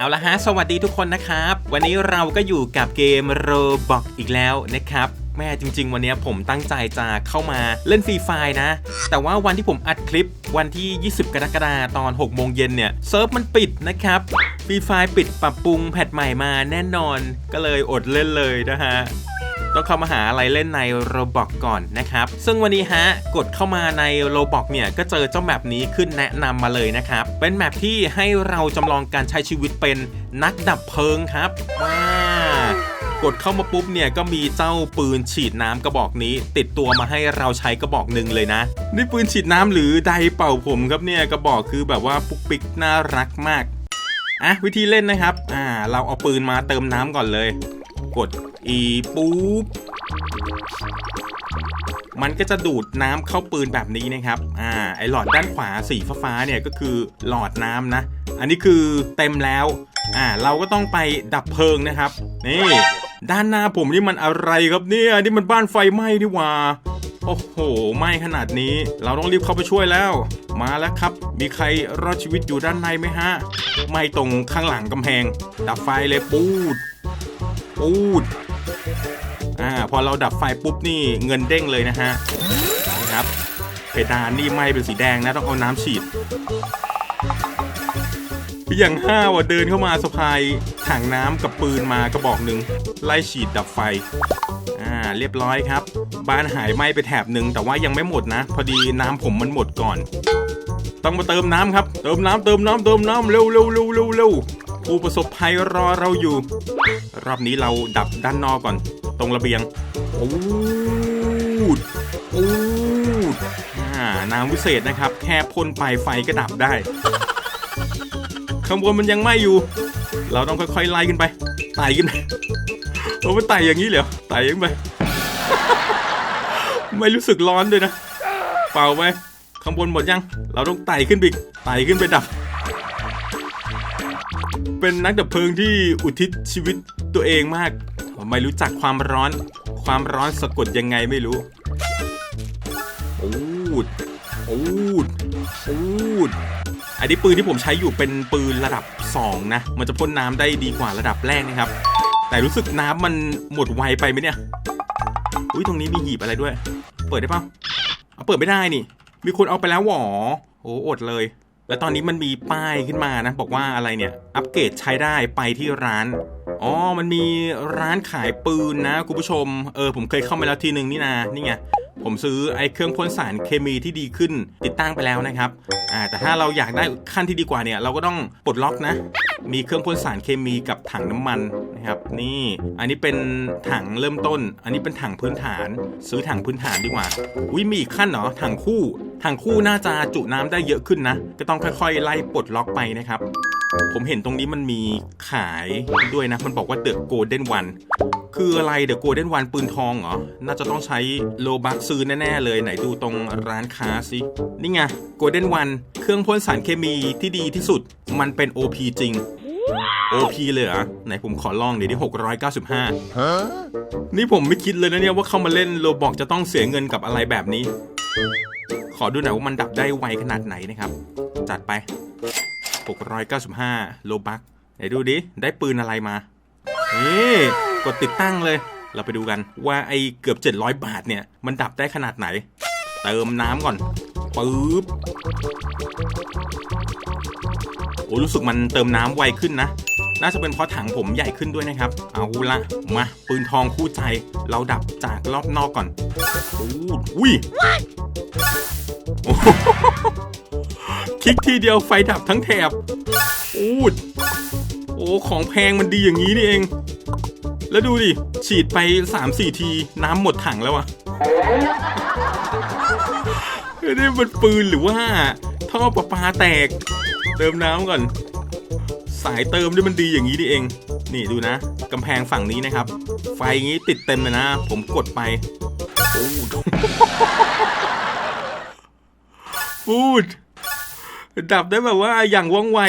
เอาละฮะ สวัสดีทุกคนนะครับ วันนี้เราก็อยู่กับเกม Roblox อีกแล้วนะครับแม่จริง ๆ วันนี้ผมตั้งใจจะเข้ามาเล่นฟรีไฟล์นะ แต่ว่าวันที่ผมอัดคลิปวันที่ 20 กรกฎาคมตอน 6 โมงเย็นเนี่ยเซิร์ฟมันปิดนะครับฟรีไฟล์ปิดปรับปรุงแพทใหม่มาแน่นอนก็เลยอดเล่นเลยนะฮะ ต้องเข้ามาหาอะไรเล่นใน Roblox ก่อนนะครับ ซึ่งวันนี้ฮะกดเข้ามาใน Roblox เนี่ยก็เจอเจ้าแมปนี้ขึ้นแนะนำมาเลยนะครับ เป็นแมปที่ให้เราจำลองการใช้ชีวิตเป็นนักดับเพลิงครับว้ากดเข้ามาปุ๊บเนี่ยก็มีเจ้าปืนฉีดน้ำกระบอกนี้ ติดตัวมาให้เราใช้กระบอกหนึ่งเลยนะนี่ปืนฉีดน้ำหรือไดเป่าผมครับเนี่ยกระบอกคือแบบว่าปุ๊กปิ๊กน่ารักมากอะวิธีเล่นนะครับอ่าเราเอาปืนมาเติมน้ำก่อนเลย กด E ปุ๊บมันก็จะดูดน้ำเข้าปืนแบบนี้นะครับ อ่า ไอหลอดด้านขวาสีฟ้าเนี่ยก็คือหลอดน้ำนะ อันนี้คือเต็มแล้ว อ่า เราก็ต้องไปดับเพลิงนะครับ นี่ ด้านหน้าผมนี่มันอะไรครับเนี่ย นี่มันบ้านไฟไหม้ดีว่า โอ้โห ไหม้ขนาดนี้ เราต้องรีบเข้าไปช่วยแล้ว มาแล้วครับ มีใครรอดชีวิตอยู่ด้านในไหมฮะไหม้ตรงข้างหลังกำแพง ดับไฟเลยปูด ปูดอ่าพอเราดับไฟปุ๊บนี่เงินเด้งเลยนะฮะนะครับเพดานนี่ไหม้เป็นสีแดงนะต้องเอาน้ำฉีดอย่างห้าวเดินเข้ามาสะพายถังน้ำกับปืนมากระบอกหนึ่งไล่ฉีดดับไฟ อ่าเรียบร้อยครับ บ้านหายไหม้ไปแถบหนึ่งแต่ว่ายังไม่หมดนะ พอดีน้ำผมมันหมดก่อน ต้องมาเติมน้ำครับ เติมน้ำเติมน้ำเติมน้ำเร็วเร็วเร็วเร็วเร็ว ผู้ประสบภัยรอเราอยู่ รอบนี้เราดับด้านนอกก่อน ตรงระเบียงปูดปูดอ่าน้ำวิเศษนะครับ แค่พ่นไปไฟก็ดับได้ข้างบนมันยังไหม้อยู่ เราต้องค่อยๆไล่ขึ้นไปไต่ขึ้นไปโอ้มันไต่อย่างนี้เหรอไต่ขึ้นไป ไม่รู้สึกร้อนด้วยนะ เป่าไปข้างบนหมดยัง เราต้องไต่ขึ้นไปไต่ขึ้นไปดับ เป็นนักดับเพลิงที่อุทิศชีวิตตัวเองมาก ไม่รู้จักความร้อน ความร้อนสะกดยังไงไม่รู้อูดอูดอูดอันนี้ปืนที่ผมใช้อยู่เป็นปืนระดับ 2 นะ มันจะพ่นน้ำได้ดีกว่าระดับแรกนะครับ แต่รู้สึกน้ำมันหมดไวไปไหมเนี่ย อุ้ยตรงนี้มีหีบอะไรด้วย เปิดได้ปล่าเอาเปิดไม่ได้นี่ มีคนเอาไปแล้วหวอโอ้อดเลย แล้วตอนนี้มันมีป้ายขึ้นมานะบอกว่าอะไรเนี่ยอัปเกรดใช้ได้ไปที่ร้านอ๋อมันมีร้านขายปืนนะคุณผู้ชมเออผมเคยเข้ามาแล้วทีหนึ่งนี่นานี่ไงผมซื้อไอ้เครื่องพ่นสารเคมีที่ดีขึ้นติดตั้งไปแล้วนะครับอ่าแต่ถ้าเราอยากได้ขั้นที่ดีกว่าเนี่ยเราก็ต้องปลดล็อกนะ มีเครื่องพ่นสารเคมีกับถังน้ำมันนะครับนี่อันนี้เป็นถังเริ่มต้น อันนี้เป็นถังพื้นฐาน ซื้อถังพื้นฐานดีกว่าอุ้ยมีอีกขั้นเหรอถังคู่ถังคู่น่าจะจุน้ำได้เยอะขึ้นนะ ก็ต้องค่อยๆ ไล่ปลดล็อกไปนะครับผมเห็นตรงนี้มันมีขายด้วยนะ มันบอกว่าเดอะโกลเด้นวัน คืออะไรเดอะโกลเด้นวันปืนทองเหรอ น่าจะต้องใช้โลบักซื้อแน่ ๆ เลย ไหนดูตรงร้านค้าสิ นี่ไงโกลเด้นวัน เครื่องพ่นสารเคมีที่ดีที่สุด มันเป็น OP จริง OP เลยเหรอไหนผมขอลองเดี๋ยวที่695นี่ผมไม่คิดเลยนะเนี่ยว่าเข้ามาเล่นโลบอกจะต้องเสียเงินกับอะไรแบบนี้ ขอดูหน่อยว่ามันดับได้ไวขนาดไหนนะครับ จัดไป 695 โลบักไหนดูดิ ได้ปืนอะไรมา นี่กดติดตั้งเลย เราไปดูกันว่าไอ้เกือบ 700 บาทเนี่ย มันดับได้ขนาดไหน เติมน้ำก่อน ปึ๊บโอ้รู้สึกมันเติมน้ำไวขึ้นนะ น่าจะเป็นเพราะถังผมใหญ่ขึ้นด้วยนะครับ เอาละมา ปืนทองคู่ใจ เราดับจากรอบนอกก่อนโอ้ยคลิกทีเดียวไฟดับทั้งแถบอูดโอ้ ของแพงมันดีอย่างนี้นี่เอง แล้วดูดิ ฉีดไป 3-4 ทีน้ำหมดถังแล้วอะ นี่มันปืนหรือว่า ท่อประปาแตก เติมน้ำก่อน สายเติมด้วยมันดีอย่างนี้นี่เอง นี่ดูนะกำแพงฝั่งนี้นะครับ ไฟงี้ติดเต็มเลยนะ ผมกดไปปูดปูด ดับได้แบบว่าอย่างว่องไว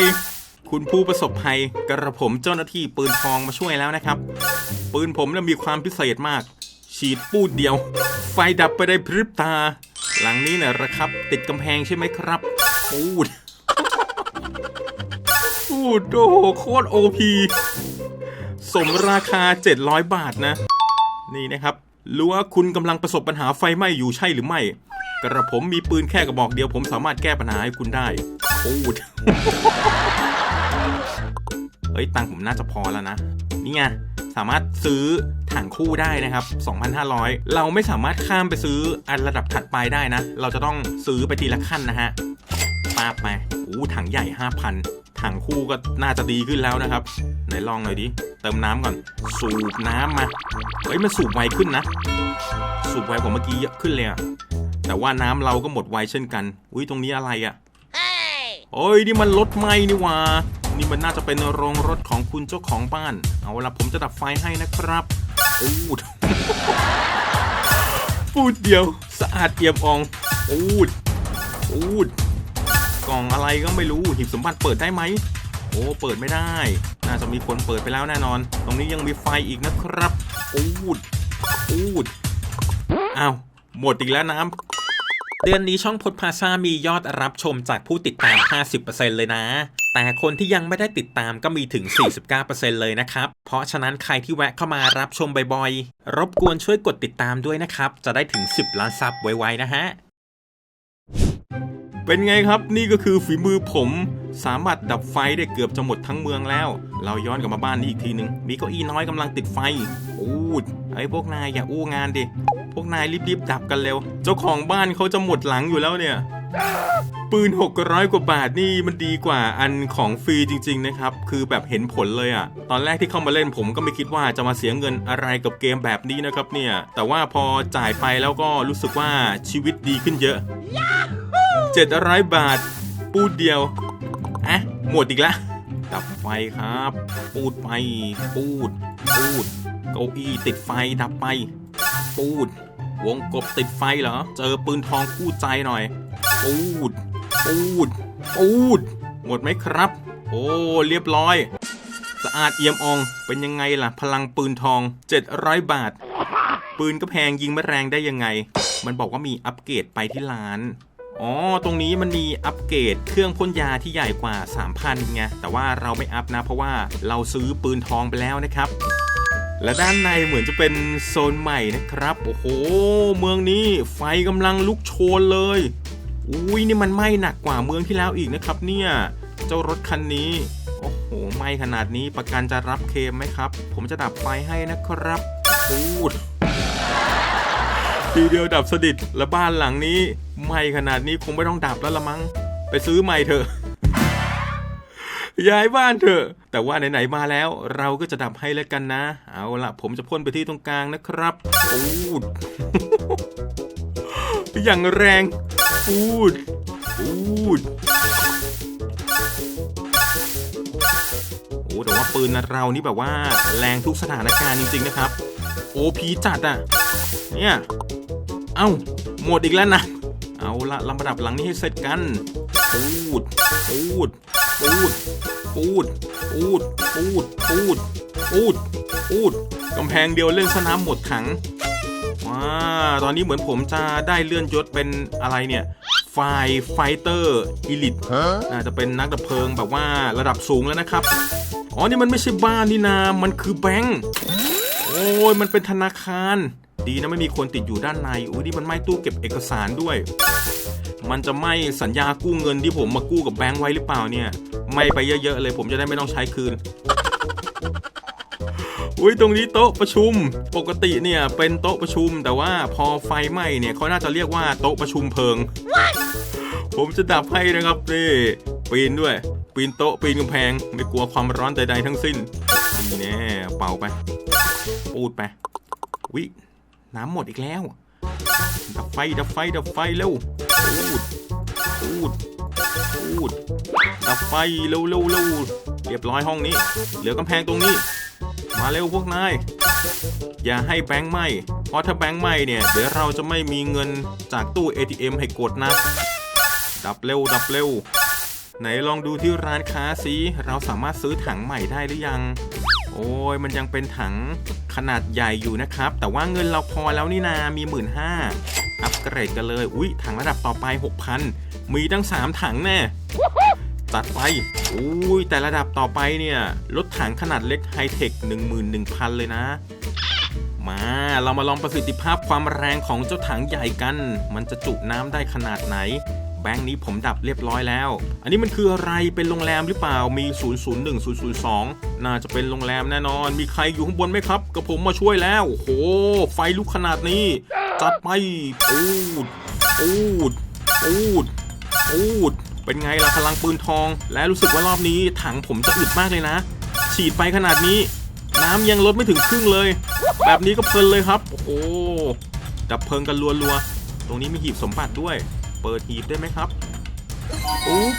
คุณผู้ประสบภัย กระผมเจ้าหน้าที่ปืนทองมาช่วยแล้วนะครับ ปืนผมมีความพิเศษมาก ฉีดปูดเดียว ไฟดับไปได้พริบตา หลังนี้เนี่ยระครับ ติดกำแพงใช่ไหมครับปูดปูดโอ้โหโคตรโอพีสมราคา 700 บาทนะ นี่นะครับรู้ว่าคุณกำลังประสบปัญหาไฟไหม้อยู่ใช่หรือไม่ กระผมมีปืนแค่กระบอกเดียว ผมสามารถแก้ปัญหาให้คุณได้โอ้ดเฮ้ย ตังค์ผมน่าจะพอแล้วนะ นี่ไง สามารถซื้อ ถังคู่ได้นะครับ 2,500 เราไม่สามารถข้ามไปซื้ออันระดับถัดไปได้นะ เราจะต้องซื้อไปทีละขั้นนะฮะป้าบไปอู้ถังใหญ่ 5,000 ถังคู่ก็น่าจะดีขึ้นแล้วนะครับ ไหนลองหน่อยดิ เติมน้ำก่อน สูบน้ำมา เฮ้ย มันสูบไวขึ้นนะ สูบไวกว่าเมื่อกี้เยอะขึ้นเลยอะแต่ว่าน้ำเราก็หมดไวเช่นกัน อุ้ย ตรงนี้อะไรอะโอ้ย นี่มันรถไหม้นี่ว่านี่มันน่าจะเป็นโรงรถของคุณเจ้าของบ้าน เอาละผมจะดับไฟให้นะครับ อูด ปูดเดียว สะอาดเอี่ยมอ่องอูดอูด กล่องอะไรก็ไม่รู้ หีบสมบัติเปิดได้ไหม โอ้ เปิดไม่ได้ น่าจะมีคนเปิดไปแล้วแน่นอน ตรงนี้ยังมีไฟอีกนะครับอูดอูด อ้าว หมดอีกแล้วน้ำเดือนนี้ช่องพดพาซามียอดรับชมจากผู้ติดตาม 50%เลยนะ แต่คนที่ยังไม่ได้ติดตามก็มีถึง 49%เลยนะครับ เพราะฉะนั้นใครที่แวะเข้ามารับชมบ่อยๆ รบกวนช่วยกดติดตามด้วยนะครับ จะได้ถึง 10 ล้านซับไวๆนะฮะ เป็นไงครับนี่ก็คือฝีมือผม สามารถดับไฟได้เกือบจะหมดทั้งเมืองแล้ว เราย้อนกลับมาบ้านนี้อีกทีหนึ่งมีเก้าอี้น้อยกำลังติดไฟอู้ดไอ้พวกนายอย่าอู้งานดิพวกนายรีบๆดับกันเร็ว เจ้าของบ้านเขาจะหมดหลังอยู่แล้วเนี่ย ปืน 600 กว่าบาทนี่มันดีกว่าอันของฟรีจริง ๆ นะครับ คือแบบเห็นผลเลยอะ่ะตอนแรกที่เข้ามาเล่นผมก็ไม่คิดว่าจะมาเสียเงินอะไรกับเกมแบบนี้นะครับเนี่ย แต่ว่าพอจ่ายไปแล้วก็รู้สึกว่าชีวิตดีขึ้นเยอะ 700 บาท ปูดเดียวอะหมดอีกแล้วดับไฟครับ ปูดไป ปูด ปูด เก้าอี้ติดไฟดับไป ปูด วงกบติดไฟเหรอ เจอปืนทองคู่ใจหน่อย ปูด ปูด ปูด หมดไหมครับ โอ้ เรียบร้อย สะอาดเอี่ยมออง เป็นยังไงล่ะ พลังปืนทอง 700 บาท ปืนก็แพงยิงไม่แรงได้ยังไง มันบอกว่ามีอัปเกรดไปที่ร้าน อ๋อ ตรงนี้มันมีอัปเกรดเครื่องพ่นยาที่ใหญ่กว่า 3,000ไง แต่ว่าเราไม่อัพนะ เพราะว่าเราซื้อปืนทองไปแล้วนะครับ และด้านในเหมือนจะเป็นโซนใหม่นะครับ โอ้โห เมืองนี้ไฟกำลังลุกโชนเลย อุ้ยนี่มันไหม้หนักกว่าเมืองที่แล้วอีกนะครับ เนี่ย เจ้ารถคันนี้ โอ้โหไหม้ขนาดนี้ประกันจะรับเคมไหมครับ ผมจะดับไฟให้นะครับพูดทีเดียวดับสนิทและบ้านหลังนี้ไหม้ขนาดนี้คงไม่ต้องดับแล้วละมั้ง ไปซื้อใหม่เถอะ ย้ายบ้านเถอะ แต่ว่าไหนๆมาแล้ว เราก็จะดับให้แล้วกันนะ เอาละผมจะพ่นไปที่ตรงกลางนะครับปูดอย่างแรงปูดปูดโอ้แต่ว่าปืนเรานี่แบบว่าแรงทุกสถานการณ์จริง ๆ นะครับ โอพีจัดอะ เนี่ย เอ้า หมดอีกแล้วนะ เอาละลำดับหลังนี้ให้เสร็จกัน ปูด ปูด ปูด ปูด ปูด ปูด ปูด ปูด ปูด กำแพงเดียวเล่นสนามหมดถัง ว้า ตอนนี้เหมือนผมจะได้เลื่อนยศเป็นอะไรเนี่ยไฟไฟเตอร์อีลิทน่าจะเป็นนักดับเพลิงแบบว่าระดับสูงแล้วนะครับ อ๋อ นี่มันไม่ใช่บ้านนี่นา มันคือแบงก์ โอ้ย มันเป็นธนาคาร ดีนะไม่มีคนติดอยู่ด้านในอุ้ยนี่มันไม่ตู้เก็บเอกสารด้วย มันจะไม่สัญญากู้เงินที่ผมมากู้กับแบงค์ไว้หรือเปล่าเนี่ย ไม่ไปเยอะๆเลยผมจะได้ไม่ต้องใช้คืนอุ้ยตรงนี้โต๊ะประชุมปกติเนี่ยเป็นโต๊ะประชุม แต่ว่าพอไฟไหม้เนี่ยเขาน่าจะเรียกว่าโต๊ะประชุมเพลิง ผมจะดับให้นะครับนี่ปีนด้วย ปีนโต๊ะปีนกำแพง ไม่กลัวความร้อนใดๆทั้งสิ้นนี่แน่เป่าไปปูดไปวิน้ำหมดอีกแล้ว ดับไฟดับไฟดับไฟเร็วปูดปูดปูด ดับไฟเร็วเร็วเร็วเรียบร้อยห้องนี้ เหลือกำแพงตรงนี้ มาเร็วพวกนาย อย่าให้แบงค์ไหมเพราะถ้าแบงค์ไหมเนี่ยเดี๋ยวเราจะไม่มีเงินจากตู้ ATM ให้กดนะ ดับเร็วดับเร็ว ไหนลองดูที่ร้านค้าสิเราสามารถซื้อถังใหม่ได้หรือยัง โอ้ยมันยังเป็นถังขนาดใหญ่อยู่นะครับ แต่ว่าเงินเราพอแล้วนี่นามีหมื่นห้าอัปเกรดกันเลย อุ๊ย ถังระดับต่อไป 6,000 มีตั้ง 3 ถังแน่ จัดไปอุ้ยแต่ระดับต่อไปเนี่ย รถถังขนาดเล็กไฮเทค 11,000 เลยนะ มาเรามาลองประสิทธิภาพความแรงของเจ้าถังใหญ่กัน มันจะจุน้ำได้ขนาดไหน แบงค์นี้ผมดับเรียบร้อยแล้ว อันนี้มันคืออะไรเป็นโรงแรมหรือเปล่ามี 001 002 น่าจะเป็นโรงแรมแน่นอน มีใครอยู่ข้างบนไหมครับกับผมมาช่วยแล้วโอ้โหไฟลุกขนาดนี้ จัดไปปูดปูดปูดปูด เป็นไงล่ะพลังปืนทอง และรู้สึกว่ารอบนี้ถังผมจะอึดมากเลยนะ ฉีดไปขนาดนี้ น้ำยังลดไม่ถึงครึ่งเลย แบบนี้ก็เพลินเลยครับ โอ้โหดับเพลิงกันรัวๆ ตรงนี้มีหีบสมบัติด้วย เปิดหีบได้ไหมครับอุ๊บ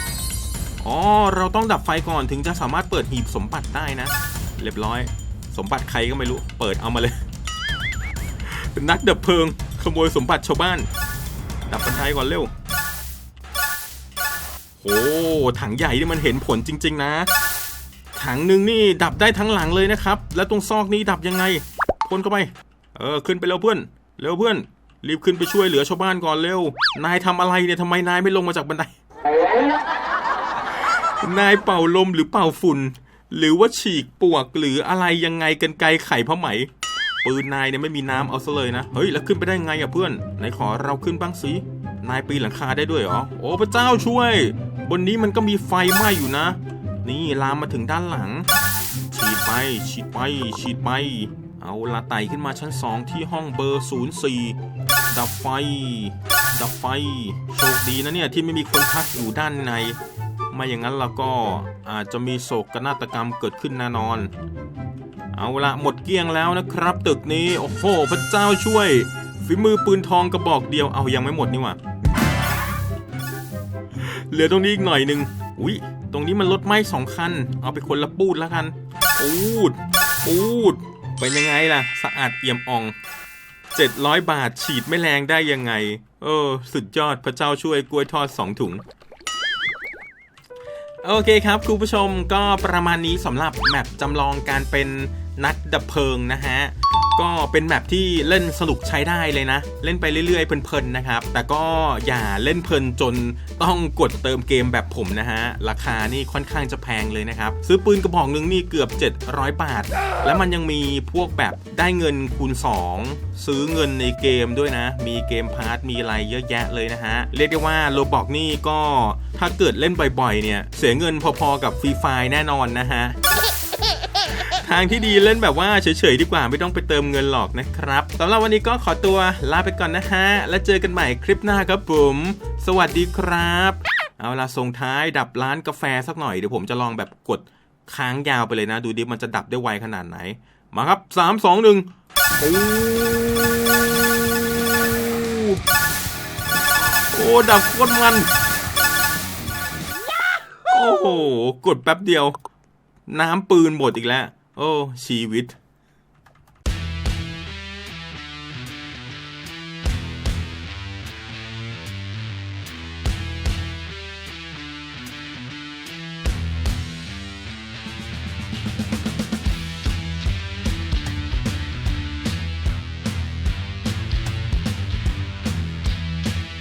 อ๋อ เราต้องดับไฟก่อนถึงจะสามารถเปิดหีบสมบัติได้นะ เรียบร้อย สมบัติใครก็ไม่รู้ เปิดเอามาเลย เป็นนักดับเพลิง ขโมยสมบัติชาวบ้าน ดับบันไดก่อนเร็ว โอ้ถังใหญ่นี่มันเห็นผลจริง ๆ นะ ถังหนึ่งนี่ดับได้ทั้งหลังเลยนะครับ แล้วตรงซอกนี้ดับยังไงพ่นเข้าไป เออขึ้นไปเร็วเพื่อนเร็วเพื่อน รีบขึ้นไปช่วยเหลือชาวบ้านก่อนเร็ว นายทำอะไรเนี่ยทำไมนายไม่ลงมาจากบันได นายเป่าลมหรือเป่าฝุ่น หรือว่าฉีกปวกหรืออะไรยังไงกันไกลไข่ผ้าไหมปืนนายเนี่ยไม่มีน้ำเอาซะเลยนะ เฮ้ย แล้วขึ้นไปได้ไงอะเพื่อน ไหนขอเราขึ้นบ้างสิ นายปีนหลังคาได้ด้วยเหรอ โอ้พระเจ้าช่วย บนนี้มันก็มีไฟไหม้อยู่นะ นี่ลามมาถึงด้านหลัง ฉีดไป ฉีดไป ฉีดไป เอาละไต่ขึ้นมาชั้น2ที่ห้องเบอร์04ดับไฟ ดับไฟ โชคดีนะเนี่ยที่ไม่มีคนพักอยู่ด้านใน ไม่อย่างนั้นแล้วก็อาจจะมีโศกนาฏกรรมเกิดขึ้นแน่นอน เอาละหมดเกลี้ยงแล้วนะครับ ตึกนี้ โอ้โห พระเจ้าช่วย ฝีมือปืนทองกระบอกเดียว เอายังไม่หมดนี่หว่า เหลือตรงนี้อีกหน่อยหนึ่งอุ้ยตรงนี้มันรถไหม้สองคัน เอาไปคนละปูดแล้วกัน ปูด ปูด เป็นยังไงล่ะ สะอาดเอี่ยมอ่อง 700 บาทฉีดไม่แรงได้ยังไง เออ สุดยอดพระเจ้าช่วยกล้วยทอด 2 ถุง โอเคครับ คุณผู้ชมก็ประมาณนี้สำหรับแมปจำลองการเป็น นักดับเพลิงนะฮะก็เป็นแมปที่เล่นสนุกใช้ได้เลยนะ เล่นไปเรื่อยๆเพลินๆนะครับ แต่ก็อย่าเล่นเพลินจนต้องกดเติมเกมแบบผมนะฮะ ราคานี่ค่อนข้างจะแพงเลยนะครับ ซื้อปืนกระบอกหนึ่งนี่เกือบ 700 บาท แล้วมันยังมีพวกแบบได้เงินคูณ 2 ซื้อเงินในเกมด้วยนะ มีเกมพาร์ทมีอะไรเยอะแยะเลยนะฮะ เรียกได้ว่าโลบอกนี่ก็ถ้าเกิดเล่นบ่อยๆเนี่ยเสียเงินพอๆกับฟรีไฟแน่นอนนะฮะ ทางที่ดีเล่นแบบว่าเฉยๆดีกว่าไม่ต้องไปเติมเงินหรอกนะครับสำหรับวันนี้ก็ขอตัวลาไปก่อนนะฮะ แล้วเจอกันใหม่คลิปหน้าครับผม สวัสดีครับ เอาละส่งท้ายดับร้านกาแฟสักหน่อยเดี๋ยวผมจะลองแบบกดค้างยาวไปเลยนะ ดูดิมันจะดับได้ไวขนาดไหน มาครับ 3 2 1โอ้โอ้ดับโคตรมัน โอ้โห กดแป๊บเดียว น้ำปืนหมดอีกแล้ว โอ้ ชีวิต